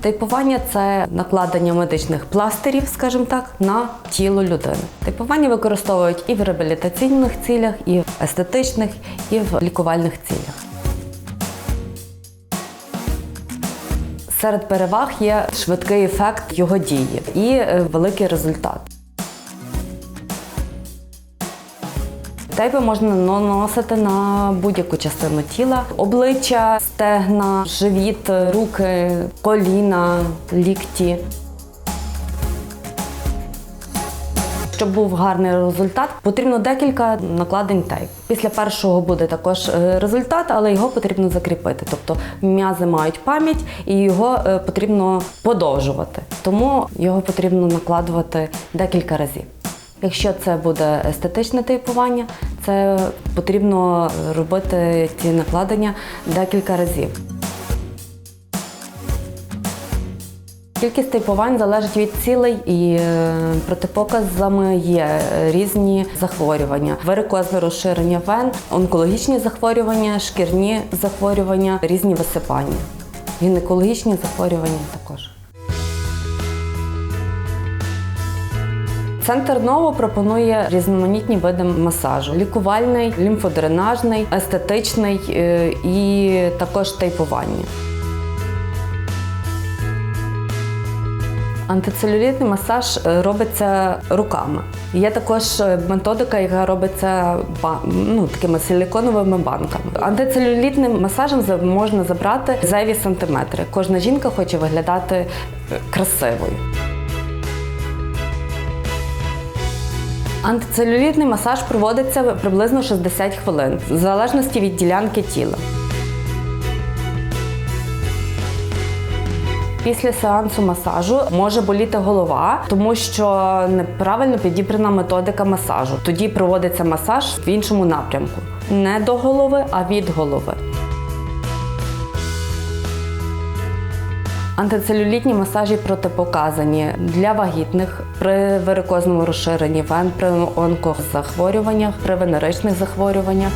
Тейпування це накладення медичних пластирів, скажімо так, на тіло людини. Тейпування використовують і в реабілітаційних цілях, і в естетичних, і в лікувальних цілях. Серед переваг є швидкий ефект його дії і е, великий результат. Тейпи можна наносити на будь-яку частину тіла: обличчя, стегна, живіт, руки, коліна, лікті. Щоб був гарний результат, потрібно декілька накладень тейп. Після першого буде також е, результат, але його потрібно закріпити. Тобто м'язи мають пам'ять і його е, потрібно подовжувати. Тому його потрібно накладувати декілька разів. Якщо це буде естетичне тейпування, це потрібно робити ці накладення декілька разів. Кількість типувань залежить від цілей і е, протипоказами є різні захворювання, варикозне розширення вен, онкологічні захворювання, шкірні захворювання, різні висипання, гінекологічні захворювання також. Центр Ново пропонує різноманітні види масажу: лікувальний, лімфодренажний, естетичний е, і також тейпування. Антицелюлітний масаж е, робиться руками. Є також е, методика, яка робиться ну, такими силіконовими банками. Антицелюлітним масажем можна забрати зайві сантиметри. Кожна жінка хоче виглядати красивою. Антицелюлітний масаж проводиться приблизно 60 хвилин, в залежності від ділянки тіла. Після сеансу масажу може боліти голова, тому що неправильно підібрана методика масажу. Тоді проводиться масаж в іншому напрямку. Не до голови, а від голови. Антицелюлітні масажі протипоказані для вагітних при варикозному розширенні вен, при онкозахворюваннях, при венеричних захворюваннях.